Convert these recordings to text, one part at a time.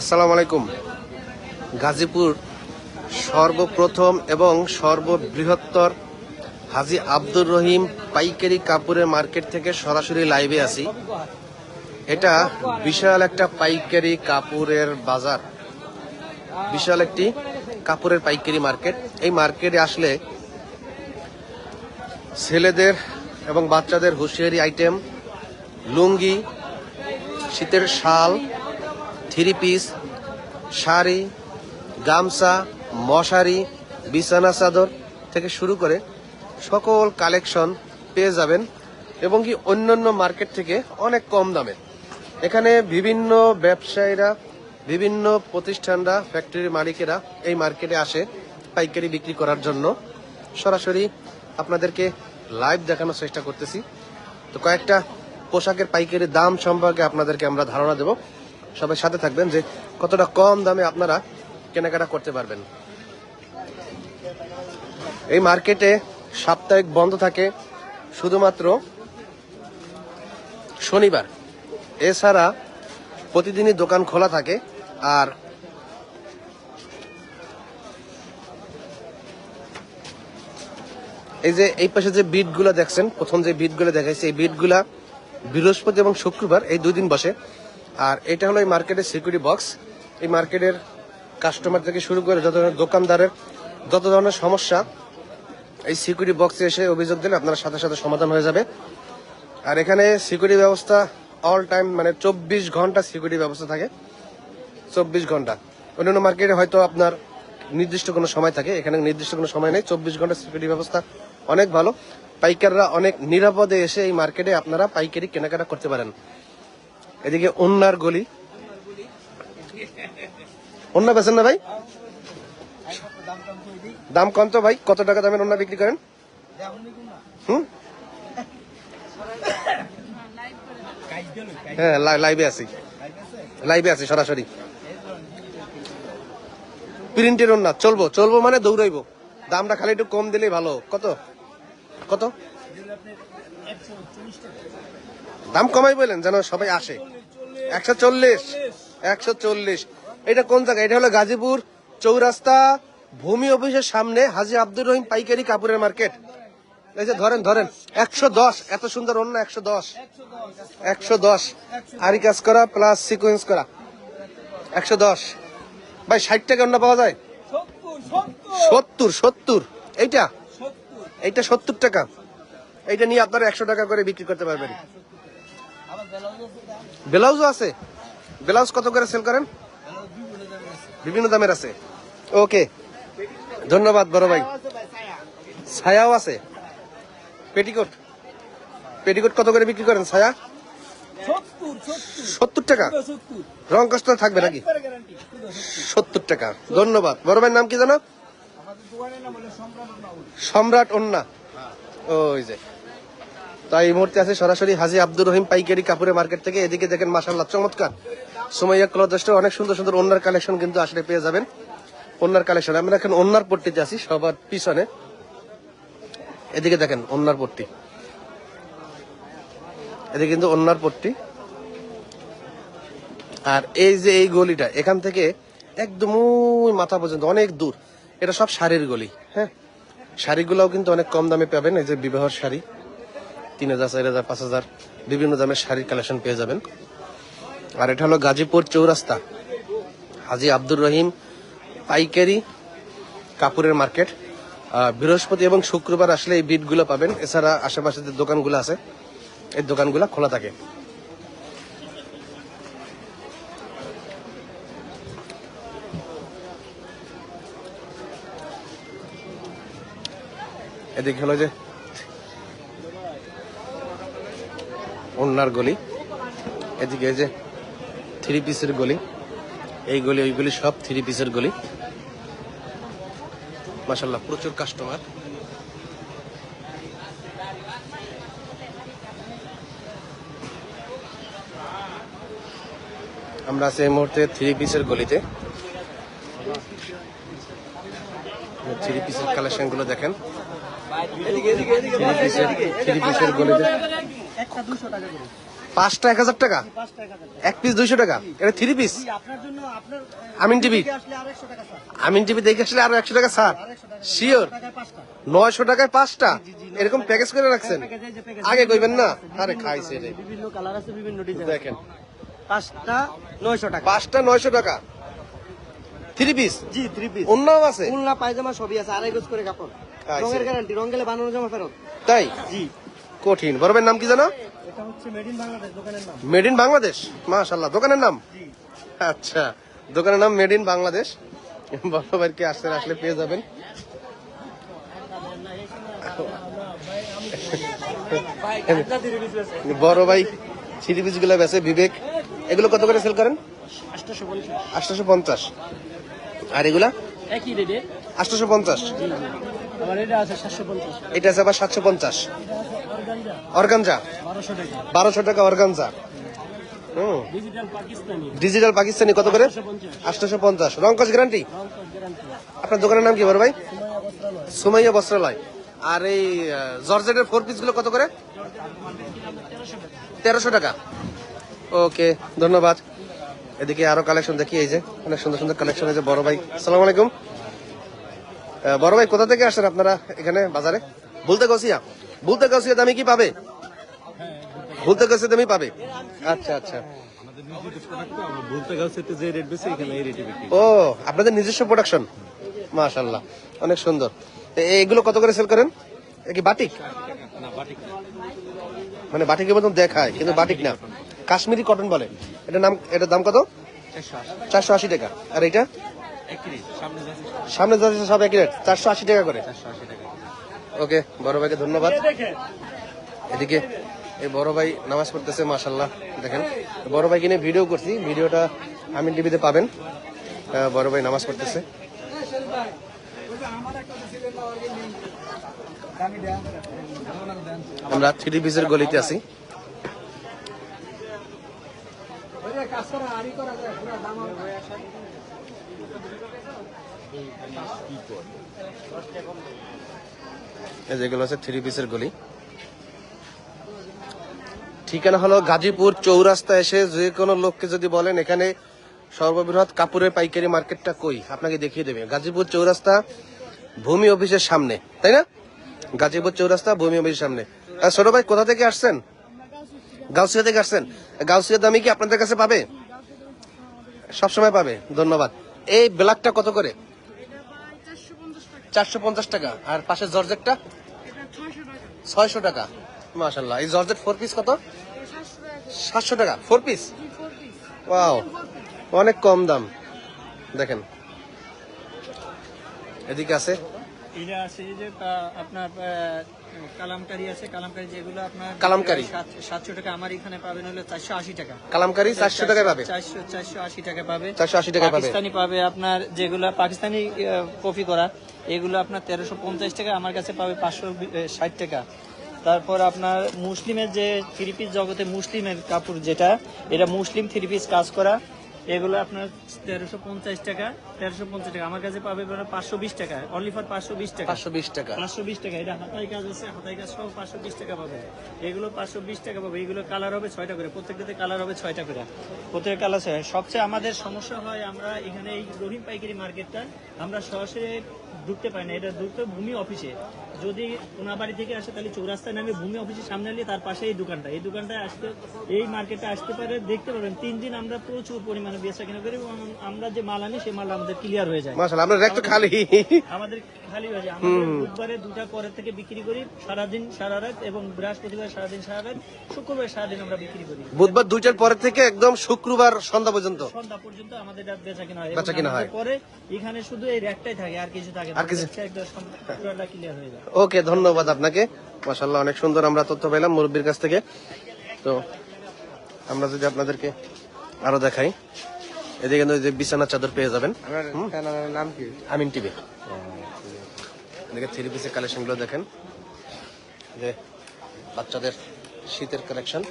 আসসালামু আলাইকুম গাজীপুর সর্বপ্রথম এবং সর্ববৃহত্তর হাজি আব্দুর রহিম পাইকারি কাপড়ের মার্কেট থেকে সরাসরি লাইভে আছি। এটা বিশাল একটা পাইকারি কাপড়ের বাজার। বিশাল একটি কাপড়ের পাইকারি মার্কেট। এই মার্কেটে আসলে ছেলেদের এবং বাচ্চাদের হুঁশিয়ারি আইটেম, লুঙ্গি, শীতের শাল থ্রি পিস, শাড়ি, গামছা, মশারি, বিছানা চাদর থেকে শুরু করে সকল কালেকশন পেয়ে যাবেন এবং কি অন্যান্য মার্কেট থেকে অনেক কম দামে। এখানে বিভিন্ন ব্যবসায়ীরা, বিভিন্ন প্রতিষ্ঠানরা, ফ্যাক্টরির মালিকেরা এই মার্কেটে আসে পাইকারি বিক্রি করার জন্য। সরাসরি আপনাদেরকে লাইভ দেখানোর চেষ্টা করতেছি। তো কয়েকটা পোশাকের পাইকারি দাম সম্পর্কে আপনাদেরকে আমরা ধারণা দেব। সবাই সাথে থাকবেন যে কতটা কম দামে আপনারা কেনাকাটা করতে পারবেন। এই মার্কেটে সাপ্তাহিক বন্ধ থাকে শুধুমাত্র শনিবার। এছাড়া প্রতিদিনই দোকান খোলা থাকে আর এই যে এই পাশে যে বিটগুলো দেখছেন, প্রথম যে বিটগুলো দেখাইছে, এই বিটগুলা বৃহস্পতি এবং শুক্রবার এই দুই দিন বসে। আর এটা হলো এই মার্কেটের সিকিউরিটি বক্স এই মার্কেটের কাস্টমার থেকে শুরু করে যত ধরনের দোকানদারের, যত ধরনের সমস্যা, এই সিকিউরিটি বক্সে এসে অভিযোগ দিলে আপনার সাথে সাথে সমাধান হয়ে যাবে। আর এখানে সিকিউরিটি ব্যবস্থা অল টাইম মানে চব্বিশ ঘণ্টা সিকিউরিটি ব্যবস্থা থাকে। চব্বিশ ঘণ্টা। অন্যান্য মার্কেটে হয়তো আপনার নির্দিষ্ট কোনো সময় থাকে, এখানে নির্দিষ্ট কোনো সময় নেই। চব্বিশ ঘণ্টা সিকিউরিটি ব্যবস্থা অনেক ভালো। পাইকাররা অনেক নিরাপদে এসে এই মার্কেটে আপনারা পাইকারি কেনাকাটা করতে পারেন। এদিকে অন্যার গলি। অন্য বেছেন না ভাই? দাম কম তো ভাই, কত টাকা দামের অন্য বিক্রি করেন? হুম? হ্যাঁ লাই- লাইভে আছি। লাইভে আছি সরাসরি। প্রিন্টের মানে দৌড়াইবো। দামটা খালি একটু কম দিলেই ভালো। কত? কত? দাম কমাই বলেন, যেন সবাই আসে। একশো চল্লিশ একশো চল্লিশ। এটা কোন জায়গা? এটা হলো গাজীপুর চৌরাস্তা, ভূমি অফিসের সামনে হাজি আব্দুর রহিম পাইকারি কাপড়ের মার্কেট। এই যে ধরেন ধরেন, একশো দশ, এত সুন্দর অন্য একশো দশ। একশো দশ। আরি কাজ করা প্লাস সিকোয়েন্স করা। একশো দশ। ভাই, ষাট টাকা অন্য পাওয়া যায়? সত্তর সত্তর। এইটা? এইটা সত্তর টাকা। এইটা নিয়ে আপনারা একশো টাকা করে বিক্রি করতে পারবেন। ব্লাউজও আছে? ব্লাউজ কত করে সেল করেন? বিভিন্ন দামের আছে। ওকে। ধন্যবাদ, বড় ভাই। ছায়াও আছে। পেটিকোট পেটিকোট কত করে বিক্রি করেন ছায়া? সত্তর টাকা। রং কষ্ট থাকবে নাকি? সত্তর টাকা। ধন্যবাদ। বড় ভাইয়ের নাম কি জানো? সম্রাট অন্না। ওই যে। তাই এই মুহূর্তে আছে সরাসরি হাজি আব্দুর রহিম পাইকারি কাপড়ের মার্কেট থেকে। এদিকে দেখেন মাসাল্লাহ চমৎকার। সুমাইয়া ক্লথ অনেক সুন্দর সুন্দর ওনার কালেকশন কিন্তু আসলে পেয়ে যাবেন। ওনার কালেকশন, আমরা এখন ওনার পট্টিতে আছি সবার পিছনে। এদিকে দেখেন ওনার পট্টি। এদিকে কিন্তু ওনার পট্টি। আর এই যে এই গলিটা, এখান থেকে একদম মাথা পর্যন্ত, অনেক দূর। এটা সব শাড়ির গলি হ্যাঁ? শাড়িগুলোও কিন্তু অনেক কম দামে পাবেন, এই যে বিবাহর শাড়ি। তিন হাজার, চার হাজার, পাঁচ হাজার বিভিন্ন দামের শাড়ির কালেকশন পেয়ে যাবেন। আর এটা হলো গাজীপুর চৌরাস্তা। হাজি আব্দুর রহিম পাইকারি কাপড়ের মার্কেট। বৃহস্পতি এবং শুক্রবার আসলে এই বিটগুলো পাবেন। এছাড়া আশেপাশে যে দোকানগুলো আছে। এই দোকানগুলো খোলা থাকে। এদিকে হলো যে অন্যার গলি। এদিকে যে থ্রি পিসের গলি। এই গলি, ওই গলি সব থ্রি পিসের গলি। মাসাল্লাহ প্রচুর কাস্টমার আমরা আছি এই মুহূর্তে থ্রি পিসের গলিতে। থ্রি পিসের কালেকশনগুলো দেখেন। থ্রি পিসের থ্রি পিসের গলিতে। পাঁচটা এক হাজার টাকা? এক পিস দুইশো টাকা? এটা three piece Amin TV? Amin TV দেখে আসলে আরও একশো টাকা ছাড়? শিওর নয়শো টাকায় পাঁচটা? এরকম প্যাকেজ করে রাখছেন? প্যাকেজে যে প্যাকেজ আগে কইবেন না? আরে খাইছে বিভিন্ন কালার আছে বিভিন্ন ডিজাইন দেখেন। পাঁচটা নয়শো টাকা। পাঁচটা নয়শো টাকা। থ্রি পিস জি থ্রি পিস অন্যও আছে? উল্লা পায়জামা সবই আছে আড়াই গজ করে কাপড়। রঙের গ্যারান্টি রং গেলে বানানো জামা ফেরত। তাই? জি। কঠিন। বরবের নাম কি জানো মেড ইন বাংলাদেশ দোকানের নাম। মেড ইন বাংলাদেশ মাশাল্লাহ দোকানের নাম? আচ্ছা দোকানের নাম মেড ইন বাংলাদেশ বড়বাইকে আসতে আসলে পেয়ে যাবেন। বড় ভাই থ্রি পিসগুলো বেছে বিবেক। এগুলো কত করে সেল করেন? আটশো পঞ্চাশ। আটশোশো পঞ্চাশ। আর এগুলা? একই রেটে আটশোশো পঞ্চাশ। এটা আছে আবার সাতশো পঞ্চাশ। অর্গানজা? বারোশো টাকা অর্গানজা। ডিজিটাল পাকিস্তানি। কত করে? আটশোশো পঞ্চাশ। রঙ্কজ গ্যারান্টি আপনার দোকানের নাম কি বড় ভাই? সুমাইয়া বস্ত্রালয়। আর এই জর্জেটের ফোর পিসগুলো কত করে? তেরোশো টাকা। ওকে ধন্যবাদ। এদিকে আরও কালেকশন দেখি এই যে অনেক সুন্দর সুন্দর কালেকশন যে বড় ভাই। সালাম আলাইকুম। বড় ভাই, কোথা থেকে আসেন আপনারা এখানে বাজারে? বলতে গছিয়া বলতে গছিয়া দামি কি পাবে? বলতে গেছে দামি পাবে? আচ্ছা আচ্ছা। ও, আপনাদের নিজস্ব প্রোডাকশন মাশাল্লাহ অনেক সুন্দর। এগুলো কত করে সেল করেন? কি বাটিক? মানে বাটিকের মতন দেখায়, কিন্তু বাটিক না। কাশ্মীরি কটন বলে। এটা নাম, এটার দাম কত? চারশো আশি। টাকা। আর এটা সামনে যাচ্ছে সব। একই রেট চারশো আশি টাকা করে। ওকে বড় ভাইকে ধন্যবাদ। এদিকে এই বড় ভাই নামাজ পড়তেছে মাশাল্লাহ দেখেন বড় ভাইকে নিয়ে ভিডিও করছি ভিডিওটা আমি টিভিতে পাবেন। বড় ভাই নামাজ পড়তেছে। আমরা থ্রি পিসের গলিতে আছি। এই যেগুলো হচ্ছে থ্রি পিসের গলি। ঠিকানা হলো গাজীপুর চৌরাস্তা এসে যে কোনো লোককে যদি বলেন, এখানে সর্ববৃহৎ কাপড়ের পাইকারি মার্কেটটা কই? আপনাকে দেখিয়ে দেবে। গাজীপুর চৌরাস্তা ভূমি অফিসের সামনে, তাই না? গাজীপুর চৌরাস্তা ভূমি অফিসের সামনে। ছোট ভাই, কোথা থেকে আসছেন? গাউসিয়া থেকে আসছেন। গাউসিয়া দামি কি আপনাদের কাছে পাবে? সবসময় পাবে, ধন্যবাদ। এই ব্ল্যাকটা কত করে? চারশো পঞ্চাশ টাকা। আর পাশে জর্জেটটা? ছয়শো টাকা। মাশাল্লাহ এই জর্জেট ফোর পিস কত? সাতশো টাকা ফোর পিস ওয়াও অনেক কম দাম। দেখেন। এদিকে আছে। এটা আছে যে আপনার কালামকারি আছে কালামকারি যেগুলো আপনার কালামকারি। সাত- সাতশো টাকা আমার এখানে পাবেন হলো চারশো আশি টাকা। কালামকারি চারশো টাকায় পাবে? চারশো চারশো আশি টাকা পাবে। চারশো আশি টাকায় পাবে। পাকিস্তানি পাবে আপনার যেগুলো পাকিস্তানি কপি করা এগুলো আপনার তেরোশো পঞ্চাশ টাকা আমার কাছে পাবে পাঁচশো ষাট টাকা। তারপর আপনার মুসলিমের যে থ্রি পিস জগতে মুসলিমের কাপড় যেটা এটা মুসলিম থ্রি পিস কাজ করা। এগুলো আপনার তেরোশো পঞ্চাশ টাকা তেরোশো পঞ্চাশ টাকা। আমার কাছে পাবে পাঁচশো বিশ টাকা। অনলি ফর পাঁচশো বিশ টাকা। পাঁচশো বিশ টাকা। পাঁচশো বিশ টাকা। এটা হাতাই কাজ আছে হাতাই কাজ সহ পাঁচশো বিশ টাকা পাবে। এগুলো পাঁচশো বিশ টাকা পাবে। এগুলো কালার হবে ছয়টা করে। প্রত্যেকটাতে কালার হবে ছয়টা করে। প্রত্যেক কালার ছয় সবচেয়ে আমাদের সমস্যা হয় আমরা এখানে এই রহিম পাইকারি মার্কেটটা আমরা সরাসরি ঢুকতে পারি না। এটা ঢুকতে ভূমি অফিসে যদি ওনার বাড়ি থেকে আসে তাহলে চৌরাস্তায় নামে ভূমি অফিসের সামনে এলে তার পাশে এই দোকানটা। এই দোকানটায় আসতে এই মার্কেটে আসতে পারে দেখতে পাবেন তিন দিন আমরা প্রচুর পরিমাণে বেচা কিনা করি এবং আমরা যে মাল আনি সেই মাল আমাদের ক্লিয়ার হয়ে যায়। র্যাক তো খালি। আমাদের খালি হয়ে যায়। আমাদের বুধবারে দুটা পরের থেকে বিক্রি করি সারাদিন সারা রাত এবং বৃহস্পতিবার সারাদিন সারা রাত শুক্রবার সারাদিন আমরা বিক্রি করি। বুধবার দুইটার পরের থেকে একদম শুক্রবার সন্ধ্যা পর্যন্ত। সন্ধ্যা পর্যন্ত আমাদের বেচা কিনা হয় বেচা কিনা হয়। পরে এখানে শুধু এই র্যাকটাই থাকে আর কিছু থাকে না। আর কিছু- একদম পুরোটা ক্লিয়ার হয়ে যায়। ওকে ধন্যবাদ আপনাকে। মাশাল্লাহ অনেক সুন্দর আমরা তথ্য পেলাম মুরব্বীর কাছ থেকে। তো আমরা যদি আপনাদেরকে আরও দেখাই। এদিকে কিন্তু যে বিছানার চাদর পেয়ে যাবেন। হুম? নাম কি? আমিন টিভি। এদিকে থ্রি পিসের দেখেন। যে বাচ্চাদের শীতের কালেকশন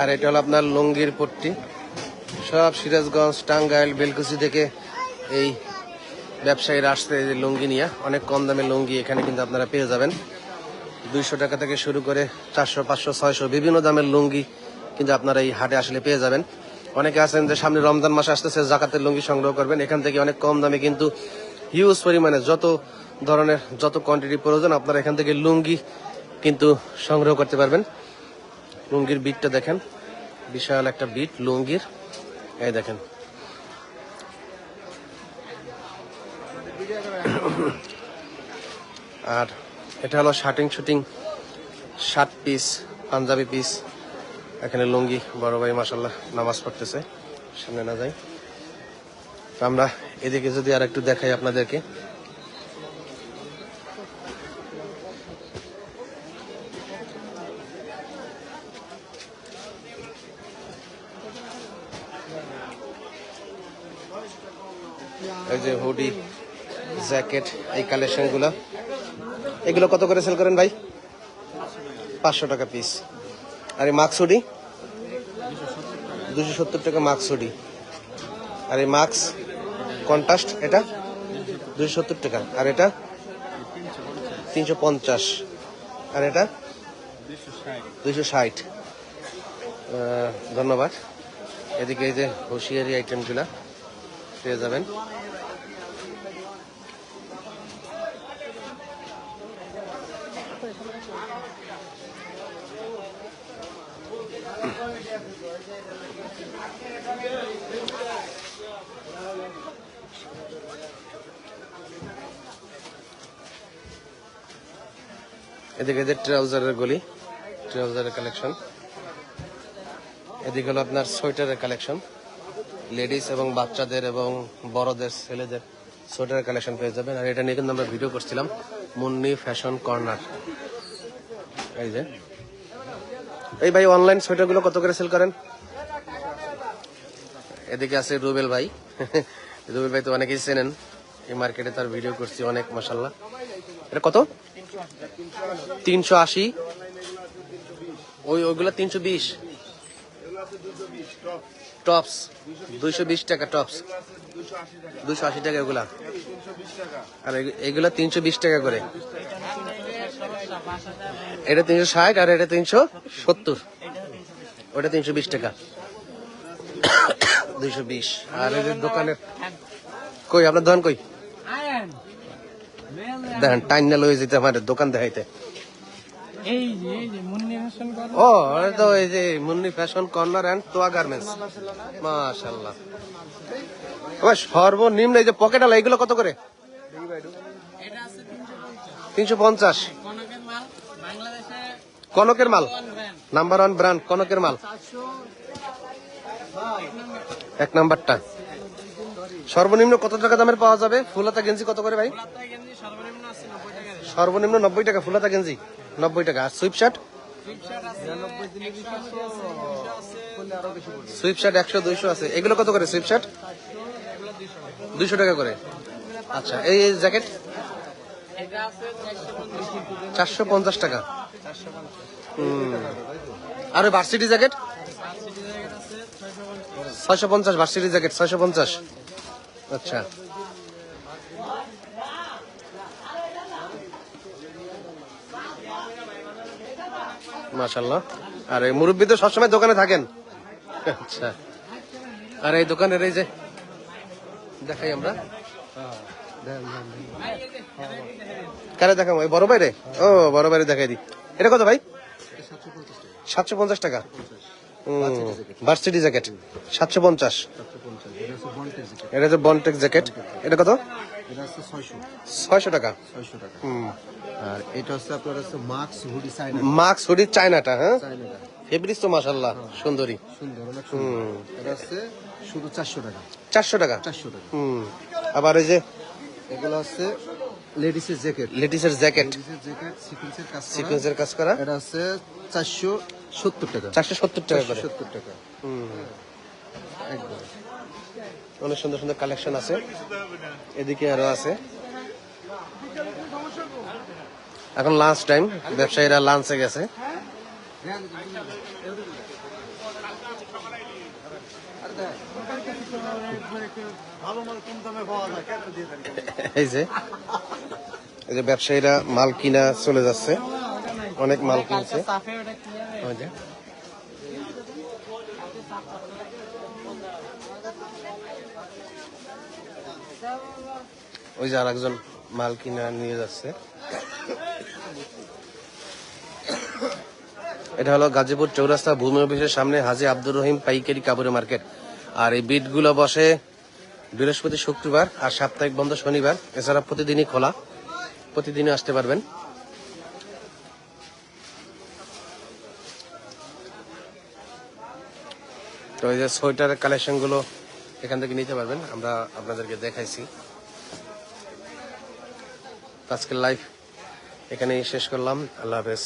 আর এটা হলো আপনার লুঙ্গির পট্টি। সব সিরাজগঞ্জ, টাঙ্গাইল, বেলকুচি থেকে এই ব্যবসায়ীরা আসতে লুঙ্গি নিয়ে। অনেক কম দামে লুঙ্গি এখানে কিন্তু আপনারা পেয়ে যাবেন। দুইশো টাকা থেকে শুরু করে চারশো, পাঁচশো, ছয়শো বিভিন্ন দামের লুঙ্গি কিন্তু আপনারা এই হাটে আসলে পেয়ে যাবেন। অনেকে আছেন যে সামনে রমজান মাস আসতেছে, জাকাতের লুঙ্গি সংগ্রহ করবেন। এখান থেকে অনেক কম দামে কিন্তু হিউজ পরিমাণে যত ধরনের, যত কোয়ান্টিটি প্রয়োজন, আপনারা এখান থেকে লুঙ্গি কিন্তু সংগ্রহ করতে পারবেন। লুঙ্গির বিটটা দেখেন। বিশাল একটা বিট লুঙ্গির। এই দেখেন। আর এটা হলো shirting suiting shirt piece Punjabi piece এখানে লুঙ্গি, বড় ভাই মাসাল্লাহ নামাজ পড়তেছে। সামনে না যাই। আমরা এদিকে যদি আর একটু দেখাই আপনাদেরকে। এই যে হুডি, জ্যাকেট, এই কালেকশনগুলো এগুলো কত করে সেল করেন ভাই? পাঁচশো টাকা পিস আর এই মাক্স হুডি? দুশো সত্তর টাকা মাক্স হুডি। আর এই মাক্স কন্ট্রাস্ট এটা? দুশো সত্তর টাকা। আর এটা? তিনশো পঞ্চাশ। আর এটা? দুইশো ষাট। ধন্যবাদ। এদিকে এই যে হুঁশিয়ারি আইটেমগুলা পেয়ে যাবেন। এদিকে যে ট্রাউজারের গলি, ট্রাউজারের কালেকশন এদিকে হলো আপনার সোয়েটারের কালেকশন লেডিস এবং বাচ্চাদের এবং বড়দের, ছেলেদের সোয়েটারের কালেকশন পেয়ে যাবেন। আর এটা নিয়ে কিন্তু আমরা ভিডিও করছিলাম, মুন্নি ফ্যাশন কর্নার। এই যে। এই ভাই অনলাইন সোয়েটারগুলো কত করে সেল করেন? এদিকে আছে রুবেল ভাই। রুবেল ভাই তো অনেকেই চেনেন। এই মার্কেটে তার ভিডিও করছি অনেক মাসাল্লাহ এটা কত? তিনশো আশি? ওই, ওইগুলো তিনশো বিশ। টপস, দুইশো বিশ টাকা টপস। দুশো আশি টাকা এগুলা। আর এগ- এগুলা তিনশো বিশ টাকা করে। এটা তিনশো ষাট আর এটা তিনশো সত্তর। ওটা তিনশো বিশ টাকা। দুইশো বিশ। আর এই দোকানের কই, আপনার দোকান কই? দেখেন টাইম না লয়ে যেতে আমার দোকান দেখাইতে। ও তো এই যে Munni fashion corner and Toya garments মাশাল্লাহ সর্বনিম্ন এই যে পকেট আলা এগুলো কত করে? তিনশো পঞ্চাশ। কনকের মাল। নাম্বার ওয়ান ব্র্যান্ড কনকের মাল। এক নাম্বারটা। সর্বনিম্ন কত টাকা দামের পাওয়া যাবে? ফুলাতা গেঞ্জি কত করে ভাই? সর্বনিম্ন নব্বই টাকা ফুলাতা গেঞ্জি নব্বই টাকা। আর সুইপ শার্ট সুইপ শার্ট একশো দুইশো আছে। এগুলো কত করে সুইপ শার্ট দুইশো টাকা করে। আচ্ছা এই এই জ্যাকেট চারশো পঞ্চাশ। টাকা। আর ওই ভার্সিটি জ্যাকেট ছয়শো পঞ্চাশ। ভার্সিটি জ্যাকেট ছয়শো পঞ্চাশ। আচ্ছা। মাশাল্লাহ আর এই মুরব্বী তো সবসময় দোকানে থাকেন। আচ্ছা। আর এই দোকানের এই যে, দেখাই আমরা। কারে দেখাম ওই বড় বাইরে ও, বড় বাইরে দেখাই দি। এটা কত ভাই? সাতশো পঞ্চাশ টাকা। ভার্সিটি জ্যাকেট সাতশো পঞ্চাশ। এটা হচ্ছে বনটেক জ্যাকেট এটা কত? এটা হচ্ছে টাকা। হুম। আর এটা হচ্ছে আপনার হচ্ছে মাক্স হুডি মাক্স চায়নাটা হ্যাঁ? চাইনাটা ফেব্রিক্স তো মাসাল্লাহ সুন্দরী। সুন্দর অনেক সুন্দর। এটা হচ্ছে শুধু চারশো টাকা। চারশো টাকা? চারশো টাকা। হুম। আবার এই যে এগুলো হচ্ছে লেডিসের জ্যাকেট লেডিসের জ্যাকেট লেডিসের জ্যাকেট সিকুয়েন্সের কাজ। সিকোয়েন্সের কাজ করা। এটা হচ্ছে চারশো সত্তর টাকা। চারশো সত্তর টাকা করে। সত্তর টাকা। হুম। অনেক সুন্দর সুন্দর কালেকশন আছে। এদিকে আরও আছে। এখন লাঞ্চ টাইম ব্যবসায়ীরা লাঞ্চে গেছে। এই যে এই যে ব্যবসায়ীরা মাল কিনা চলে যাচ্ছে। অনেক মাল কিনছে। ওই যে। আর একজন মাল কিনা নিয়ে যাচ্ছে। এটা হলো গাজীপুর চৌরাস্তা ভূমি অফিসের সামনে হাজি আব্দুর রহিম পাইকারি কাপড়ে মার্কেট। আর এই বিটগুলো বসে বৃহস্পতি শুক্রবার আর সাপ্তাহিক বন্ধ শনিবার। এছাড়া প্রতিদিনই খোলা। প্রতিদিনই আসতে পারবেন। তো এই যে সোয়েটারের কালেকশনগুলো এখান থেকে নিতে পারবেন। আমরা আপনাদেরকে দেখাইছি। আজকের লাইভ এখানেই শেষ করলাম। আল্লাহ হাফেজ।